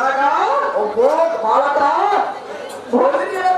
सरगा ओ boat बालका बोल दिया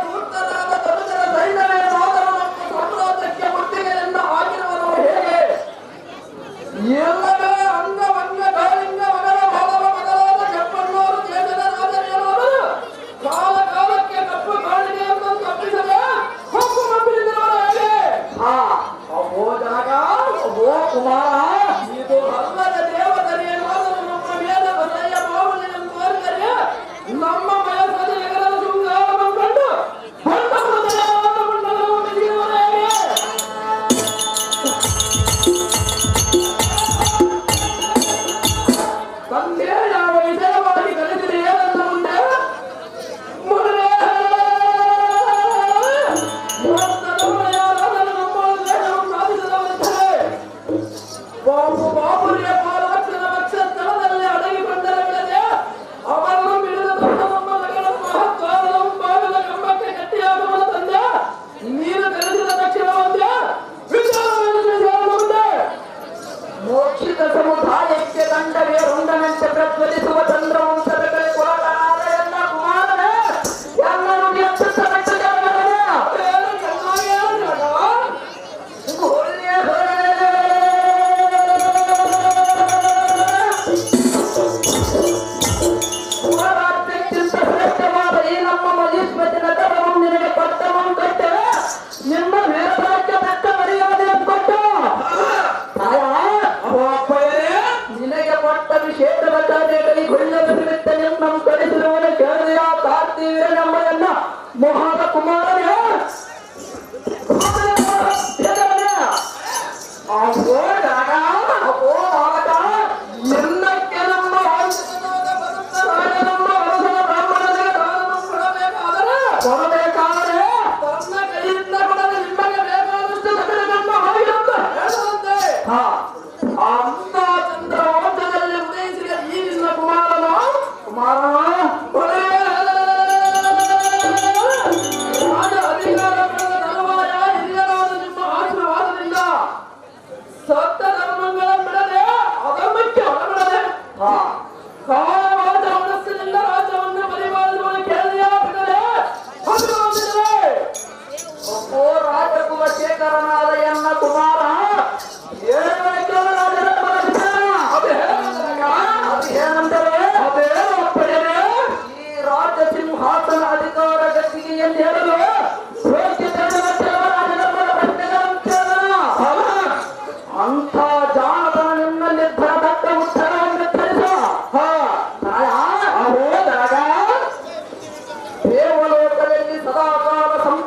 i'm going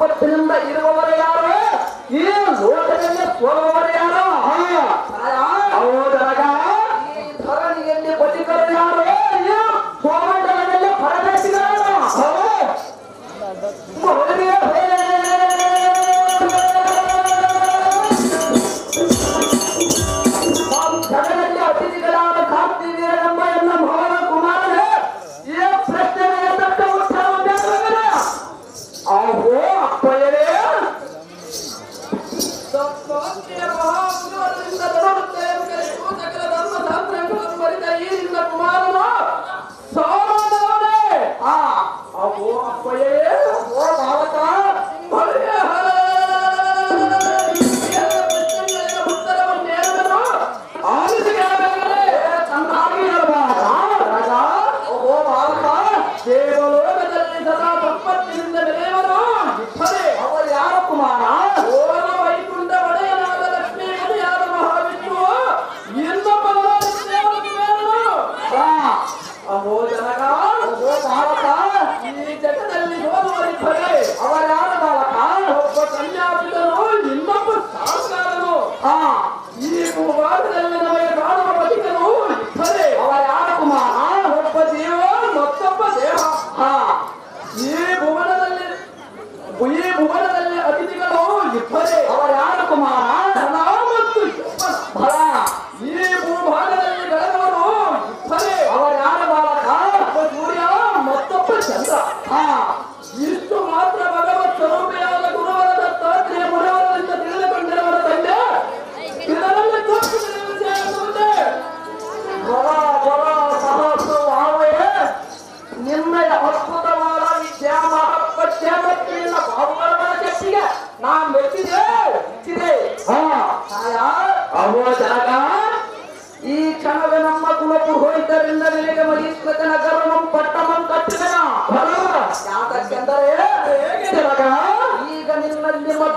para tener una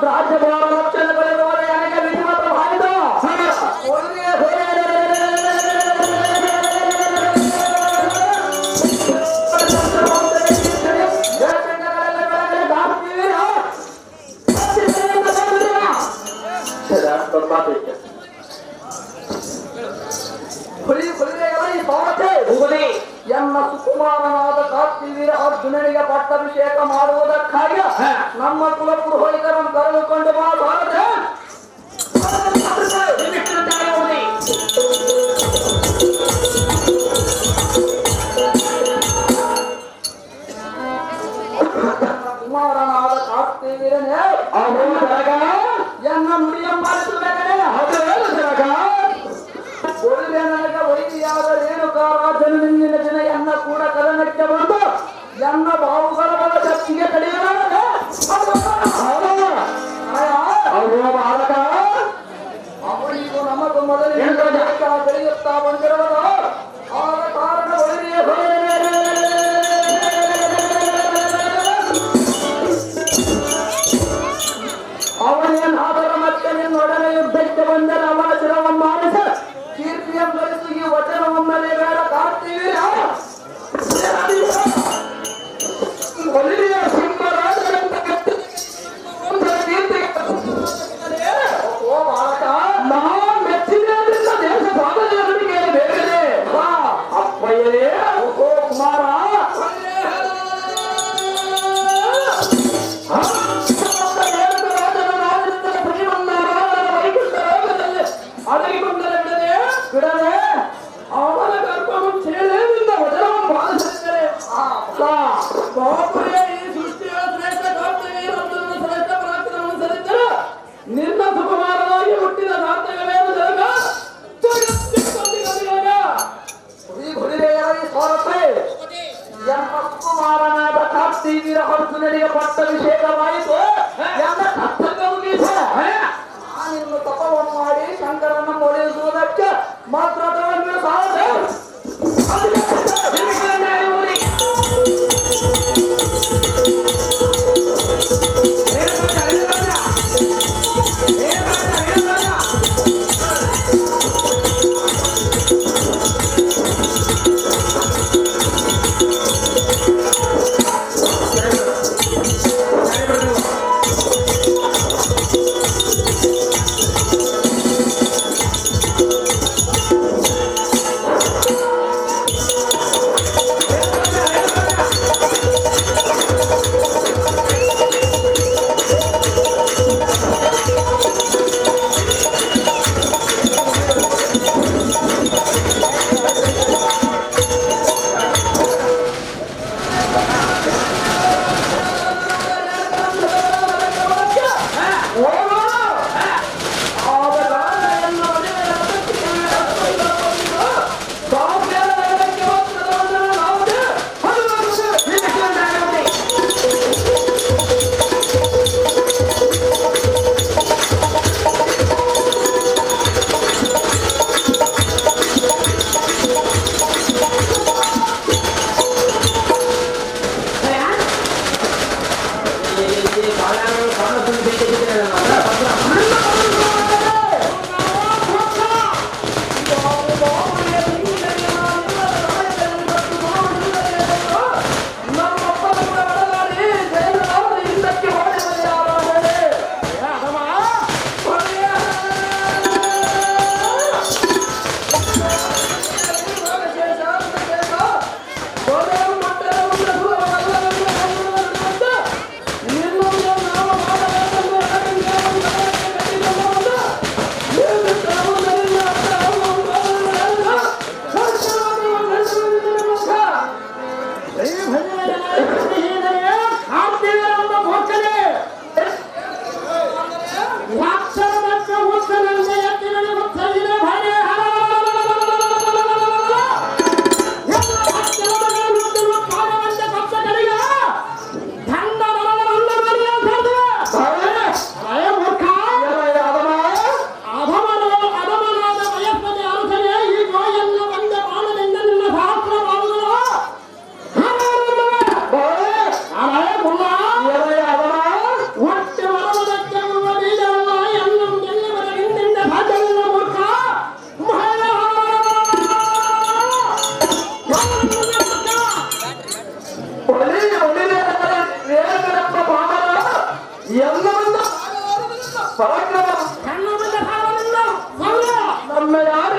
द्राक्ष बोरा लक्षण बड़े बोरा यानी कि विधि मत भाई दो समझ उन्हें बोले खुली खुली रे भाई बहुत है भूगोली ಎನ್ನ ಸುಕುಮಾರನಾದ ಕಾಶ್ಮೀರ ಅರ್ಜುನನಿಗೆ ಪಟ್ಟಾಭಿಷೇಕ ಮಾಡುವುದಕ್ಕಾಗಿ ನಮ್ಮ ಕುಲಪುರೋಹಿತರನ್ನು ಕರೆದುಕೊಂಡು ಮಾಡಬಾರದು ಕುಮಾರನಾದ ಕಾಶ್ಮೀರನೇ বার্তা দিয়েছে ಪರಾಕ್ರಮ ನಮ್ಮ ಯಾರು